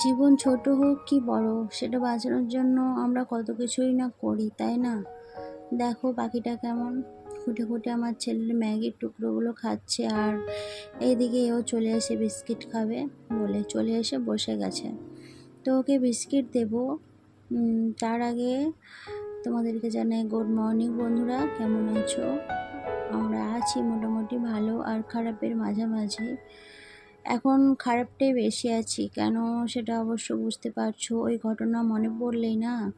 জীবন ছোট হোক কি বড়, সেটা বাঁচানোর জন্য আমরা কত কিছুই না করি, তাই না? দেখো পাখিটা কেমন। খুঁটে খুঁটে আমার ছেলের ম্যাগির টুকরোগুলো খাচ্ছে আর এইদিকে এও চলে এসে বিস্কিট খাবে বলে চলে এসে বসে গেছে। তো ওকে বিস্কিট দেবো। তার আগে তোমাদেরকে জানাই গুড মর্নিং বন্ধুরা, কেমন আছো? আমরা আছি মোটামুটি ভালো আর খারাপের মাঝামাঝি। এখন খারাপটাই বেশি আছি। কেন সেটা অবশ্য বুঝতে পারছ, ওই ঘটনা মনে পড়লেই না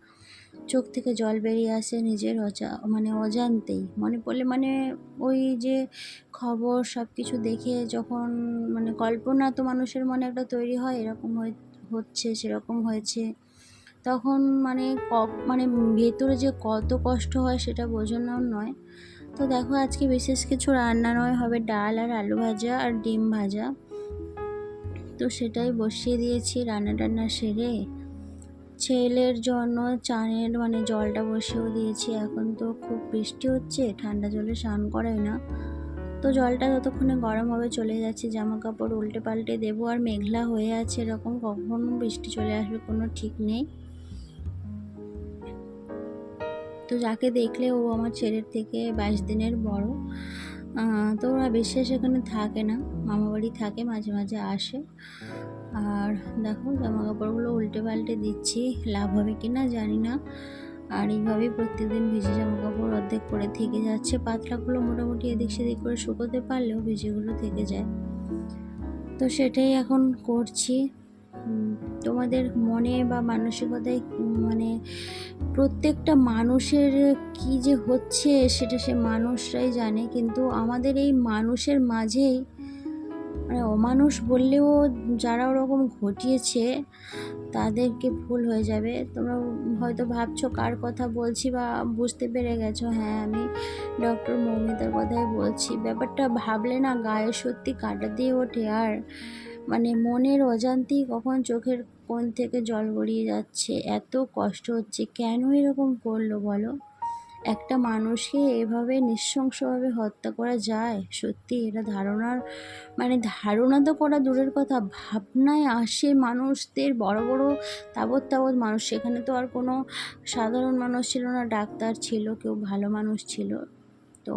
চোখ থেকে জল বেরিয়ে আসে নিজের অজা মানে অজান্তেই। মনে পড়লে মানে ওই যে খবর সব কিছু দেখে যখন মানে কল্পনা তো মানুষের মনে একটা তৈরি হয়, এরকম হচ্ছে, সেরকম হয়েছে। তখন মানে ক- মানে ভেতরে যে কত কষ্ট হয় সেটা বোঝানোর নয়। তো দেখো আজকে বিশেষ কিছু রান্না নয়, হবে ডাল আর আলু ভাজা আর ডিম ভাজা। তো সেটাই বসিয়ে দিয়েছি রান্না টান্না সেরে। ছেলের জন্য চানের মানে জলটা বসিয়েও দিয়েছি। এখন তো খুব বৃষ্টি হচ্ছে, ঠান্ডা জলে স্নান করাই না। তো জলটা যতক্ষণে গরম হবে, চলে যাচ্ছে। জামা কাপড় উল্টে পাল্টে দেবো আর মেঘলা হয়ে আছে এরকম, কখন বৃষ্টি চলে আসবে, কোনো ঠিক নেই। তো যাকে দেখলে ও আমার ছেলের থেকে বাইশ দিনের বড়। তো ওরা বিশেষ এখানে থাকে না। মামা বাড়ি থাকে, মাঝে মাঝে আসে। আর দেখো জামা কাপড়গুলো উল্টে পাল্টে দিচ্ছি, লাভ হবে কি না জানি না। আর এইভাবেই প্রত্যেকদিন ভিজে জামা কাপড় অর্ধেক করে থেকে যাচ্ছে। পাতলাগুলো মোটামুটি এদিক সেদিক করে শুকোতে পারলেও ভিজেগুলো থেকে যায়। তো সেটাই এখন করছি। তোমাদের মনে বা মানসিকতায় মানে প্রত্যেকটা মানুষের কি যে হচ্ছে সেটা সে মানুষরাই জানে। কিন্তু আমাদের এই মানুষের মাঝেই মানে অমানুষ বললেও যারা ওরকম ঘটিয়েছে তাদেরকে ভুল হয়ে যাবে। তোমরা হয়তো ভাবছ কার কথা বলছি বা বুঝতে পেরে গেছো হ্যাঁ আমি ডক্টর মৌমিতার কথাই বলছি। ব্যাপারটা ভাবলে না গায়ে সত্যি কাটা দিয়ে ওঠে। আর মানে মনের অজান্তেই কখন চোখের কোণ থেকে জল গড়িয়ে যাচ্ছে, এত কষ্ট হচ্ছে, কেন এরকম করল বলো? একটা মানুষকে এভাবে নৃশংসভাবে হত্যা করা যায়? সত্যি, এটা ধারণার মানে ধারণা তো করা দূরের কথা। ভাবনায় আসে মানুষদের, বড় বড় তাবৎ তাবৎ মানুষ। সেখানে তো আর কোনো সাধারণ মানুষ ছিল না, ডাক্তার ছিল, কেউ ভালো মানুষ ছিল। তো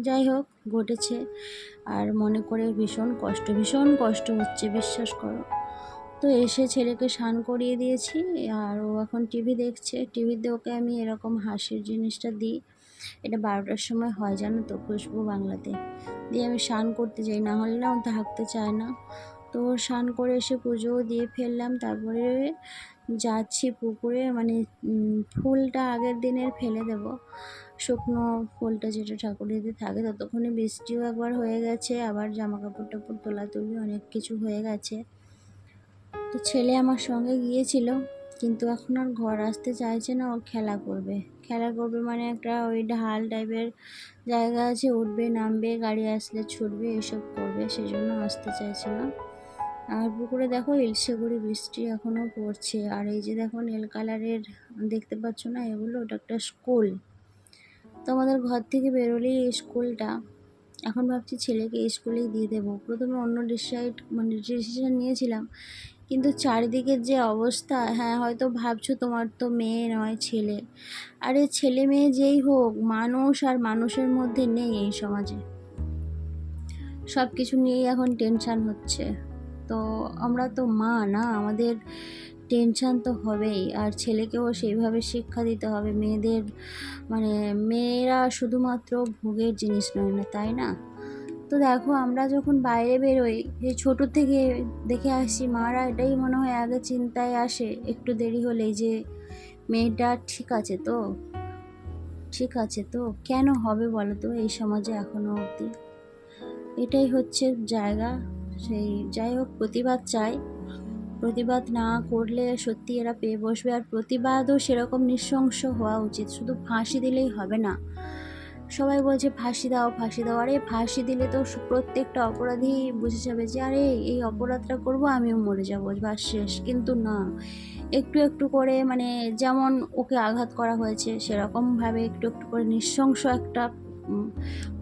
যাই হোক, ঘটেছে। আর মনে করে ভীষণ কষ্ট ভীষণ কষ্ট হচ্ছে, বিশ্বাস করো। তো এসে ছেলেকে স্নান করিয়ে দিয়েছি, আর ও এখন টিভি দেখছে। টিভিতে ওকে আমি এরকম হাসির জিনিসটা দিই। এটা বারোটার সময় হয় জানো তো, খুশবু বাংলাতে। দিয়ে আমি স্নান করতে যাই, না হলে না ও থাকতে চায় না। তো স্নান করে এসে পুজোও দিয়ে ফেললাম। তারপরে যাচ্ছি পুকুরে মানে ফুলটা আগের দিনের ফেলে দেব। শুকনো ফুলটা যেটা ঠাকুরেতে থাকে, ততক্ষণে বৃষ্টিও একবার হয়ে গেছে, আবার জামা কাপড় টাপড়, তোলা তুলি, অনেক কিছু হয়ে গেছে। তো ছেলে আমার সঙ্গে গিয়েছিল, কিন্তু এখন আর ঘর আসতে চাইছে না, ও খেলা করবে। খেলা করবে মানে একটা ওই ঢাল টাইপের জায়গা আছে, উঠবে, নামবে, গাড়ি আসলে ছুটবে, এসব করবে সেই জন্য আসতে চাইছে না আর পুকুরে দেখো ইলশে গুড়ি বৃষ্টি এখনও পড়ছে। আর এই যে দেখো নীল কালারের দেখতে পাচ্ছ না, এগুলো ওটা একটা স্কুল। তো আমাদের ঘর থেকে বেরোলেই এই স্কুলটা। এখন ভাবছি ছেলেকে এই স্কুলেই দিয়ে দেবো। প্রথমে অন্য ডিসাইড মানে ডিসিশন নিয়েছিলাম। কিন্তু চারিদিকের যে অবস্থা হ্যাঁ হয়তো ভাবছ তোমার তো মেয়ে নয়, ছেলে। আরে ছেলে মেয়ে যেই হোক, মানুষ আর মানুষের মধ্যে নেই এই সমাজে। সব কিছু নিয়েই এখন টেনশান হচ্ছে। তো আমরা তো মা, না? আমাদের টেনশান তো হবেই। আর ছেলেকেও সেইভাবে শিক্ষা দিতে হবে। মেয়েদের মানে মেয়েরা শুধুমাত্র ভোগের জিনিস নয়, না, তাই না? তো দেখো, আমরা যখন বাইরে বেরোই, যে ছোটো থেকে দেখে আসি, মারা এটাই মনে হয় আগে চিন্তায় আসে। একটু দেরি হলেই যে মেয়েটা ঠিক আছে তো? ঠিক আছে তো? কেন হবে বলো তো এই সমাজে এখনও অবধি? এটাই হচ্ছে জায়গা। সেই যাই হোক প্রতিবাদ চাই। প্রতিবাদ না করলে সত্যি এরা পেয়ে বসবে। আর প্রতিবাদও সেরকম নৃশংস হওয়া উচিত। শুধু ফাঁসি দিলেই হবে না। সবাই বলছে, ফাঁসি দাও ফাঁসি দাও। আরে, ফাঁসি দিলে তো প্রত্যেকটা অপরাধী বুঝে যাবে যে, আরে, এই অপরাধটা করব, আমিও মরে যাব বা শেষ। কিন্তু না। একটু একটু করে মানে যেমন ওকে আঘাত করা হয়েছে, সেরকমভাবে একটু একটু করে নৃশংস একটা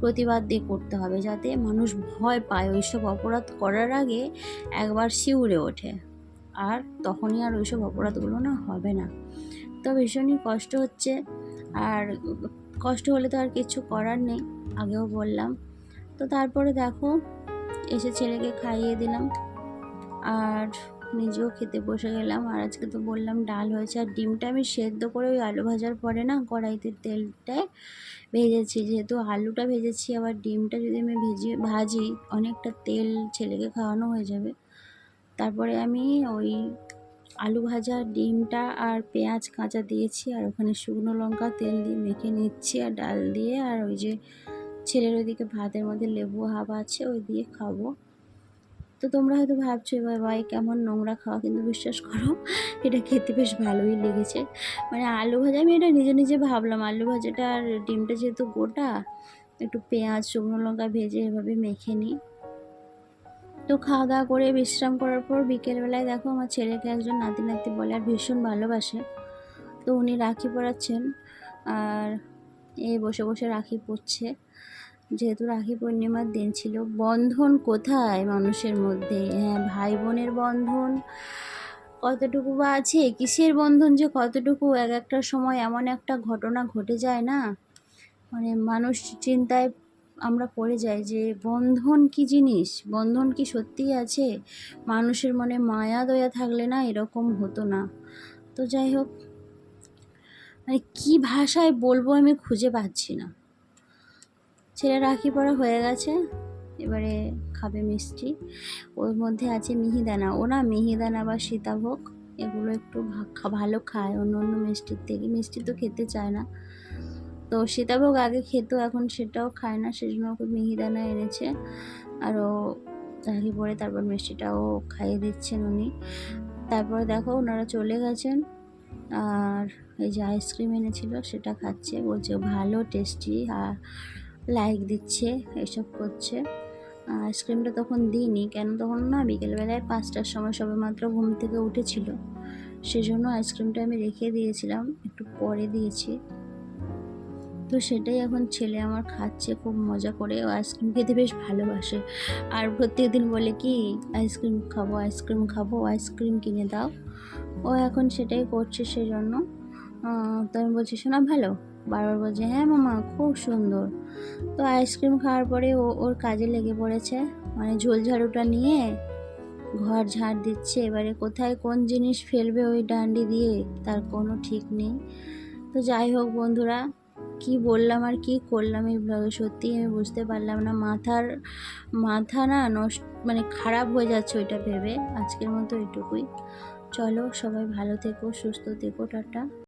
প্রতিবাদ দিয়ে করতে হবে যাতে মানুষ ভয় পায়। ওইসব অপরাধ করার আগে একবার শিউরে ওঠে। আর তখনই আর ওইসব অপরাধগুলো না হবে না। তো ভীষণই কষ্ট হচ্ছে। আর কষ্ট হলে তো আর কিছু করার নেই, আগেও বললাম। তো তারপরে দেখো, এসে ছেলেকে খাইয়ে দিলাম। আর নিজেও খেতে বসে গেলাম। আর আজকে তো বললাম ডাল হয়েছে। আর ডিমটা আমি সেদ্ধ করে ওই আলু ভাজার পরে না কড়াইতে তেলটায় ভেজেছি। যেহেতু আলুটা ভেজেছি, আবার ডিমটা যদি আমি ভেজে ভাজি, অনেকটা তেল ছেলেকে খাওয়ানো হয়ে যাবে। তারপরে আমি ওই আলু ভাজা, ডিমটা আর পেঁয়াজ কাঁচা দিয়েছি। আর ওখানে শুকনো লঙ্কা তেল দিয়ে মেখে নিচ্ছি। আর ডাল দিয়ে আর ওই যে ছেলের ওইদিকে ভাতের মধ্যে লেবু হাফ আছে, ওই দিয়ে খাব। তো তোমরা হয়তো ভাবছ, এবার ভাই কেমন নোংরা খাওয়া কিন্তু বিশ্বাস করো, এটা খেতে বেশ ভালোই লেগেছে। মানে আলু ভাজা, আমি এটা নিজে নিজে ভাবলাম, আলু ভাজাটা আর ডিমটা যেহেতু গোটা, একটু পেঁয়াজ, শুকনো লঙ্কা ভেজে এভাবে মেখে নিই। তো খাওয়া দাওয়া করে বিশ্রাম করার পর বিকেলবেলায় দেখো আমার ছেলেকে একজন নাতি নাতি বলে আর ভীষণ ভালোবাসে। তো উনি রাখি পরাচ্ছেন, আর এ বসে বসে রাখি পরছে যেহেতু রাখি পূর্ণিমার দিন ছিল, বন্ধন কোথায় মানুষের মধ্যে? হ্যাঁ ভাই বোনের বন্ধন কতটুকু বা আছে? কিসের বন্ধন যে কতটুকু? এক একটা সময় এমন একটা ঘটনা ঘটে যায় না? মানে মানুষ চিন্তায় আমরা পড়ে যাই যে, বন্ধন কি জিনিস? বন্ধন কি সত্যিই আছে? মানুষের মনে মায়া, দয়া থাকলে না এরকম হতো না। তো যাই হোক মানে কী ভাষায় বলব আমি খুঁজে পাচ্ছি না। ছেলে রাখি পরা হয়ে গেছে। এবারে খাবে মিষ্টি। ওর মধ্যে আছে মিহিদানা। ও না মিহিদানা বা সীতাভোগ, এগুলো একটু ভালো খায়। অন্য অন্য মিষ্টির থেকে। মিষ্টি তো খেতে চায় না। তো সীতাভোগ আগে খেত, এখন সেটাও খায় না। সেজন্য ওকে মিহিদানা এনেছে। আর ও রাখি পরে তারপর মিষ্টিটাও খাইয়ে দিচ্ছেন উনি। তারপরে দেখো ওনারা চলে গেছেন। আর এই যে আইসক্রিম এনেছিল, সেটা খাচ্ছে। বলছে ভালো টেস্টি আর লাইক দিচ্ছে, এসব করছে। আইসক্রিমটা তখন দিইনি, কেন তখন না বিকেলবেলায় পাঁচটার সময় সবে মাত্র ঘুম থেকে উঠেছিল। সেজন্য আইসক্রিমটা আমি রেখে দিয়েছিলাম, একটু পরে দিয়েছি। তো সেটাই এখন ছেলে আমার খাচ্ছে, খুব মজা করে। ও আইসক্রিম খেতে বেশ ভালোবাসে। আর প্রত্যেক দিন বলে কি, আইসক্রিম খাব আইসক্রিম খাব, আইসক্রিম কিনে দাও। ও এখন সেটাই করছে সেই জন্য তো আমি বলছি, শোনা, ভালো? বারবার বলছে হ্যাঁ মামা, খুব সুন্দর। তো আইসক্রিম খাওয়ার পরে ও, ওর কাজে লেগে পড়েছে। মানে ঝোল ঝাড়ুটা নিয়ে ঘর ঝাড় দিচ্ছে। এবারে কোথায় কোন জিনিস ফেলবে ওই ডান্ডি দিয়ে তার কোনো ঠিক নেই। তো যাই হোক বন্ধুরা, কি বললাম আর কি করলাম এই ব্লগে সত্যিই আমি বুঝতে পারলাম না। মাথার, মাথা না নষ্ট মানে খারাপ হয়ে যাচ্ছে ওইটা ভেবে। আজকের মতো এটুকুই। চলো সবাই ভালো থেকো, সুস্থ থেকো, টাটা।